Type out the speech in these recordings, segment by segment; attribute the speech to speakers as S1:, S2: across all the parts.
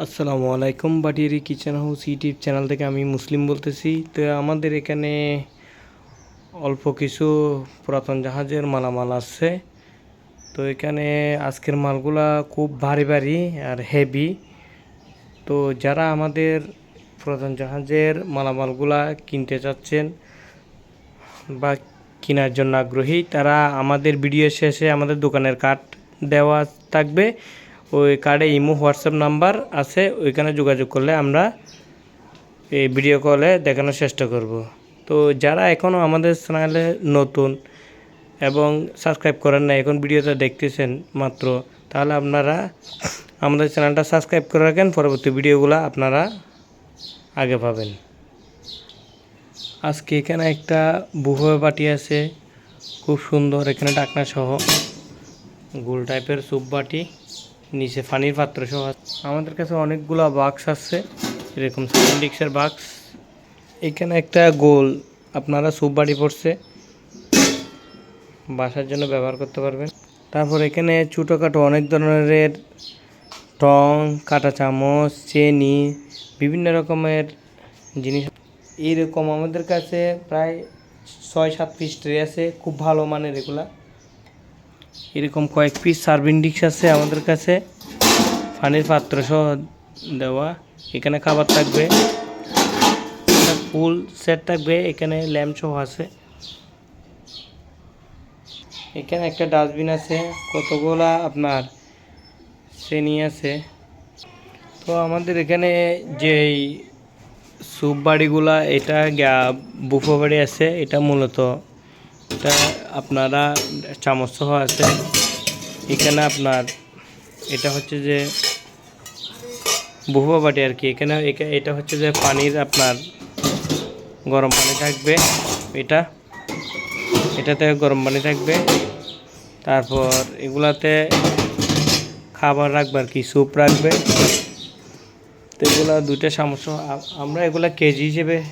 S1: আসসালামু আলাইকুম Batiyari kitchen house YouTube channel থেকে আমি মুসলিম বলতেছি। তো আমাদের এখানে অল্প কিছু পুরাতন জাহাজের মালামাল আছে। তো এখানে আজকের মালগুলা খুব ভারী ভারী আর হেভি তো যারা আমাদের পুরাতন জাহাজের মালামালগুলা কিনতে চাচ্ছেন বা কেনার জন্য আগ্রহী, তারা আমাদের ভিডিও শেষে আমাদের দোকানের কার্ড দেওয়া থাকবে। ওই কার্ডে ইমো, হোয়াটসঅ্যাপ নাম্বার আছে, ওইখানে যোগাযোগ করলে আমরা এই ভিডিও কলে দেখানোর চেষ্টা করব। তো যারা এখনও আমাদের চ্যানেলে নতুন এবং সাবস্ক্রাইব করেন না এখন ভিডিওটা দেখতেছেন মাত্র, তাহলে আপনারা আমাদের চ্যানেলটা সাবস্ক্রাইব করে রাখেন, পরবর্তী ভিডিওগুলো আপনারা আগে পাবেন। আজকে এখানে একটা বুফে বাটি আছে, খুব সুন্দর, এখানে ডাকনা সহ, গোল টাইপের স্যুপ বাটি। নিচে পানির পাত্র সহ আমাদের কাছে অনেকগুলো বাক্স আছে, এরকম সেভেন্টিক্সের বাক্স এখানে একটা গোল, আপনারা স্যুপ বাড়ি পড়ছে। বাসার জন্য ব্যবহার করতে পারবেন। তারপর এখানে ছোটোখাটো অনেক ধরনের টং, কাঁটা চামচ, চেনি, বিভিন্ন রকমের জিনিস। এইরকম আমাদের কাছে প্রায় ছয় সাত পিস ট্রে আছে, খুব ভালো মানের এগুলা। এরকম কয়েক পিস সার্ভিং ডিশ আছে আমাদের কাছে। পানির পাত্র সহ দেওয়া। এখানে খাবার থাকবে। ফুল সেট থাকবে। এখানে ল্যাম্প সহ আছে। এখানে একটা ডাস্টবিন আছে। কতগুলা আপনার শ্রেণি আছে। তো আমাদের এখানে যেই স্যুপ বাড়িগুলা, এটা বুফো বাড়ি আছে। এটা মূলত এটা আপনারা চামচ সহ আছে। এখানে আপনার এটা হচ্ছে যে বুফো বাটি আর কি। এখানে এটা হচ্ছে যে পানির আপনার গরম পানি থাকবে এটা। এটাতে গরম পানি থাকবে। তারপর এগুলাতে খাবার রাখবে আর কি, স্যুপ রাখবে। তো এগুলো দুইটা সমস্যা আ- আমরা এগুলা কেজি হিসেবে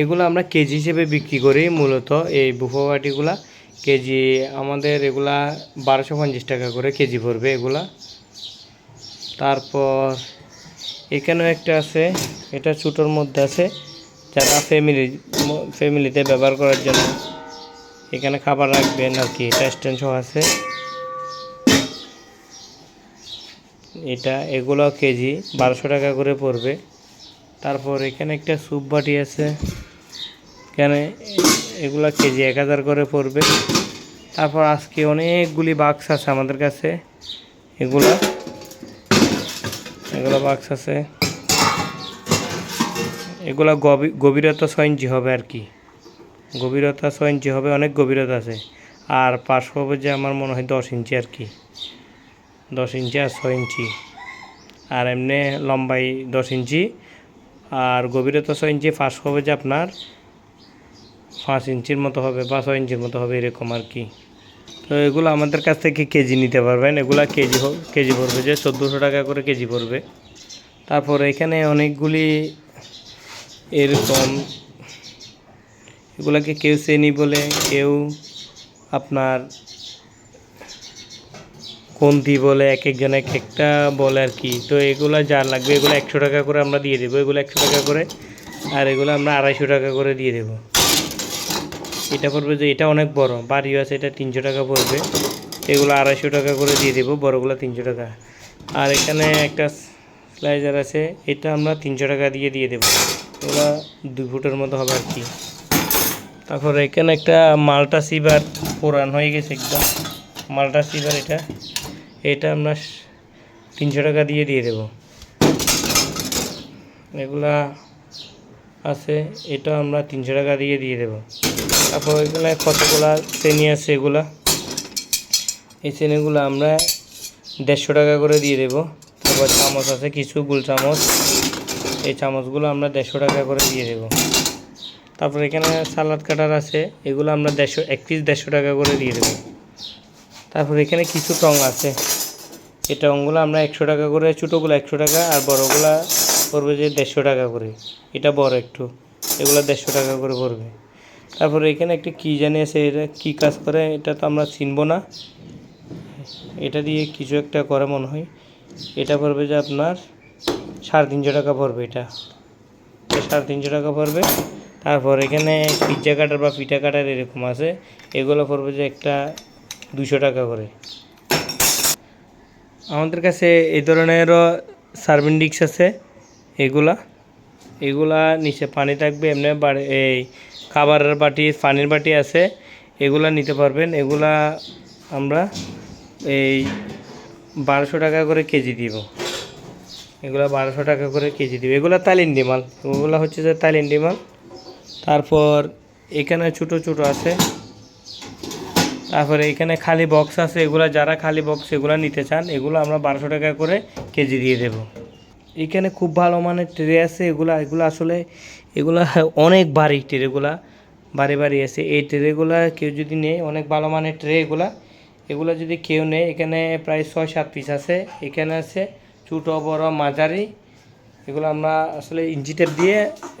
S1: এগুলো আমরা কেজি হিসেবে বিক্রি করি মূলত এই বুফো বাটিগুলা কেজি আমাদের এগুলা বারোশো পঞ্চাশ টাকা করে কেজি পড়বে এগুলা। তারপর এখানেও একটা আছে, এটা ছোটোর মধ্যে আছে, যারা ফ্যামিলি ফ্যামিলিতে ব্যবহার করার জন্য এখানে খাবার রাখবেন আর কি, এটা স্ট্যান্ড সহ আছে। এটা এগুলো কেজি বারোশো টাকা করে পড়বে। তারপর এখানে একটা স্যুপ বাটি আছে। এখানে এগুলা কেজি এক হাজার করে পড়বে। তারপর আজকে অনেকগুলি বাক্স আছে আমাদের কাছে। এগুলা, এগুলো বাক্স আছে। এগুলো গভী- গভীরতা ছয় ইঞ্চি হবে আর কি। গভীরতা ছয় ইঞ্চি হবে, অনেক গভীরতা আছে। আর পার্শ্ব হবে যে আমার মনে হয় দশ ইঞ্চি আর কি। দশ ইঞ্চি আর ছয় ইঞ্চি আর এমনি লম্বাই দশ ইঞ্চি আর গভীরতা ছয় ইঞ্চি ফার্স্ট হবে যে আপনার পাঁচ ইঞ্চির মতো হবে বা ছয় ইঞ্চির মতো হবে এরকম আর কি। তো এগুলো আমাদের কাছ থেকে কেজি নিতে পারবেন। এগুলো কেজি কেজি পড়বে যে চোদ্দোশো টাকা করে কেজি পড়বে। তারপর এখানে অনেকগুলি এরকম, এগুলাকে কেউ শ্রেণি বলে, কেউ আপনার কোন্তি বলে এক একজন এক একটা বলে আর কি। তো এগুলো যা লাগবে, এগুলো একশো টাকা করে আমরা দিয়ে দেবো। এগুলো একশো টাকা করে আর এগুলো আমরা আড়াইশো টাকা করে দিয়ে দেবো। এটা পড়বে যে এটা অনেক বড়, বাড়িও আছে, এটা তিনশো টাকা পড়বে। এগুলো আড়াইশো টাকা করে দিয়ে দেবো, বড়গুলো তিনশো টাকা। আর এখানে একটা স্লাইজার আছে, এটা আমরা তিনশো টাকা দিয়ে দিয়ে দেবো। এগুলো দুই ফুটের মতো হবে আর কি। তারপর এখানে একটা মালটা সিবার পুরান হয়ে গেছে একদম। মালটা সিবার এটা। এটা আমরা তিনশো টাকা দিয়ে দিয়ে দেবো। এগুলা আছে, এটা আমরা তিনশো টাকা দিয়ে দিয়ে দেবো। তারপর এখানে কতগুলা শ্রেণি আছে এগুলা? এই শ্রেণীগুলো আমরা দেড়শো টাকা করে দিয়ে দেবো। তারপর চামচ আছে কিছু গুল চামচ। এই চামচগুলো আমরা দেড়শো টাকা করে দিয়ে দেবো। তারপর এখানে সালাদ কাটার আছে, এগুলো আমরা দেড়শো, এক পিস দেড়শো টাকা করে দিয়ে দেবো। তারপর এখানে কিছু টং আছে। এই টংগুলো আমরা একশো টাকা করে, ছোটোগুলো একশো টাকা আর বড়গুলা পড়বে যে দেড়শো টাকা করে। এটা বড় একটু, এগুলো দেড়শো টাকা করে পড়বে। তারপরে এখানে একটা কী জানি আছে, এটা কী কাজ করে, এটা তো আমরা চিনবো না। এটা দিয়ে কিছু একটা করে মনে হয়। এটা পড়বে যে আপনার সাড়ে তিনশো টাকা পড়বে এটা। এটা সাড়ে তিনশো টাকা পড়বে। তারপর এখানে পিজ্জা কাটার বা পিঠা কাটার এরকম আছে। এগুলো পড়বে যে একটা দুশো টাকা করে। আমাদের কাছে এই ধরনেরও সার্ভিং ডিক্স আছে, এগুলা। এগুলা নিচে পানি থাকবে, এমনি এই খাবারের বাটি, পানির বাটি আছে, এগুলা নিতে পারবেন। এগুলা আমরা এই বারোশো টাকা করে কেজি দিব। এগুলা বারোশো টাকা করে কেজি দিব। এগুলা তালিন্ডি মাল। ওগুলো হচ্ছে যে তালিন্ডি মাল। তারপর এখানে ছোট ছোট আছে। তারপরে এখানে খালি বক্স আছে, এগুলা যারা খালি বক্স এগুলা নিতে চান, এগুলো আমরা বারোশো টাকা করে কেজি দিয়ে দেব। এখানে খুব ভালো মানের ট্রে আছে, এগুলা, এগুলো আসলে, এগুলা অনেক ভারী ট্রেগুলা বাড়ি বাড়ি আছে। এই ট্রেগুলা কেউ যদি নেয়, অনেক ভালো মানের ট্রে এগুলা, এগুলো যদি কেউ নেয়, এখানে প্রায় ছয়, সাত পিস আছে। এখানে আছে ছোটো, বড়, মাঝারি এগুলো আমরা আসলে ইঞ্চি টেপ দিয়ে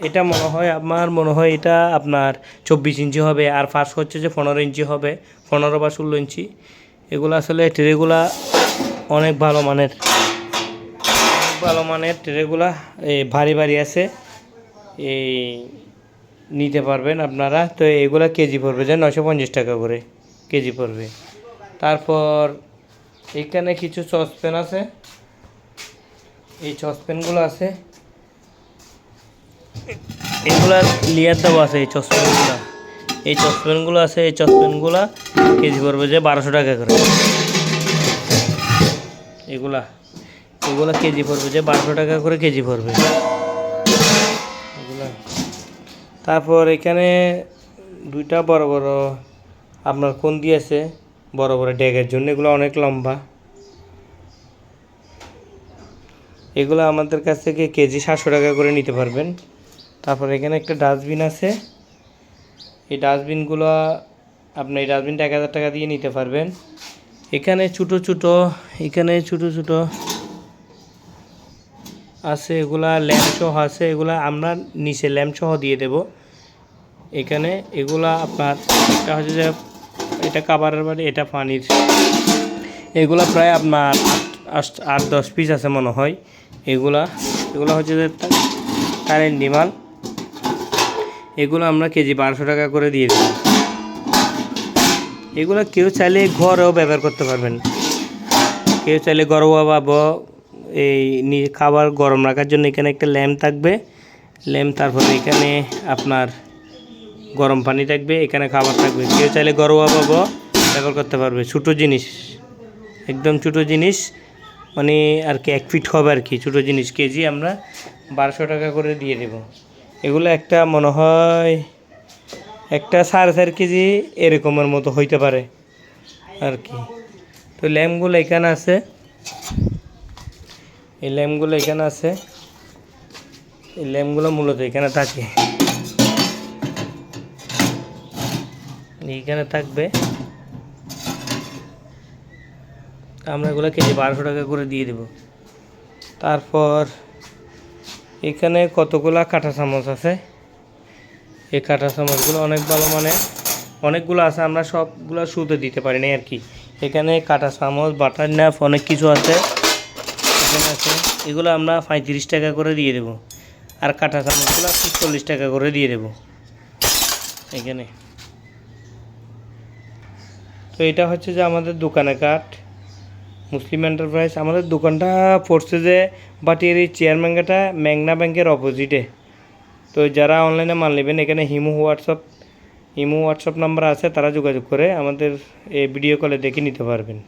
S1: এটা মনে হয় আমার মনে হয় এটা আপনার চব্বিশ ইঞ্চি হবে। আর ফার্স্ট হচ্ছে যে পনেরো ইঞ্চি হবে, পনেরো বা ষোলো ইঞ্চি। এগুলো আসলে ট্রেগুলা অনেক ভালো মানের। অনেক ভালো মানের ট্রেগুলা এই ভারী ভারী আছে। এই নিতে পারবেন আপনারা। তো এগুলা কেজি পড়বে যে নশো পঞ্চাশ টাকা করে, কেজি পড়বে। তারপর এখানে কিছু সসপ্যান আছে। এই সসপ্যানগুলো আছে। এগুলা লিয়ার দেওয়া আছে এই সসপ্যানগুলো এই সসপ্যানগুলো আছে, এই সসপ্যানগুলো কেজি পড়বে যে বারোশো টাকা করে। এগুলা এগুলা কেজি পড়বে যে বারোশো টাকা করে কেজি পড়বে। এগুলা। তারপর এখানে দুইটা বড় বড়, আপনার কোন দিয়েছে বড় বড় ড্যাগের জন্য, এগুলো অনেক লম্বা। এগুলো আমাদের কাছ থেকে কেজি সাতশো টাকা করে নিতে পারবেন। তারপর এখানে একটা ডাস্টবিন আছে। এই ডাস্টবিনগুলো আপনি এই ডাস্টবিনটা এক হাজার টাকা দিয়ে নিতে পারবেন। এখানে ছোটো ছোটো, এখানে ছোটো ছোটো আছে, এগুলা ল্যাম্প সহ আছে, এগুলা আমরা নিচে ল্যাম্প সহ দিয়ে দেব। এখানে এগুলা আপনার এটা হচ্ছে যে এটা কাবারের বাড়ি, এটা পানির। এগুলা প্রায় আপনার আট- আট দশ পিস আছে মনে হয়। এগুলা, এগুলো হচ্ছে যে কারেন্ট ডিমাল এগুলো আমরা কেজি বারোশো টাকা করে দিয়ে দেব এগুলো কেউ চাইলে ঘরেও ব্যবহার করতে পারবেন। কেউ চাইলে গরম বা এই খাবার গরম রাখার জন্য এখানে একটা ল্যাম্প থাকবে। ল্যাম্প তারপরে এখানে আপনার গরম পানি থাকবে, এখানে খাবার থাকবে। কেউ চাইলে গরম পাবো ব্যবহার করতে পারবে। ছোটো জিনিস, একদম ছোটো জিনিস। মানে আর কি এক ফিট হবে আর কি, ছোটো জিনিস কেজি আমরা বারোশো টাকা করে দিয়ে দেব। এগুলো একটা মনে হয় একটা সাড়ে চার কেজি এরকমের মতো হইতে পারে আর কি। তো ল্যাম্পগুলো এখানে আছে। এই ল্যাম্পগুলো এখানে আছে। এই ল্যাম্পগুলো মূলত এখানে থাকে। এইখানে থাকবে। আমরা এগুলো কেজি বারোশো টাকা করে দিয়ে দেব। তারপর এখানে কতগুলা কাঁটা চামচ আছে? এই কাঁটা চামচগুলো অনেক ভালো মানে অনেকগুলো আছে, আমরা সবগুলো শুতে দিতে পারি না আর কি। এখানে কাঁটা চামচ, বাটার নাফ অনেক কিছু আছে। এখানে আছে, এগুলো আমরা পঁয়ত্রিশ টাকা করে দিয়ে দেবো। আর কাঁটা চামচগুলো চল্লিশ টাকা করে দিয়ে দেবো। এখানে। তো এটা হচ্ছে যে আমাদের দোকানে কাঠ। মুসলিম এন্টারপ্রাইজ আমাদের দোকানটা পড়ছে যে বাটিয়ারি চেয়ারম্যানটা মেঘনা ব্যাংকের অপোজিটে তো যারা অনলাইনে মাল নেবেন, এখানে Himu WhatsApp Himu WhatsApp number আছে, তারা যোগাযোগ করে আমাদের এই ভিডিও কলে দেখে নিতে পারবেন।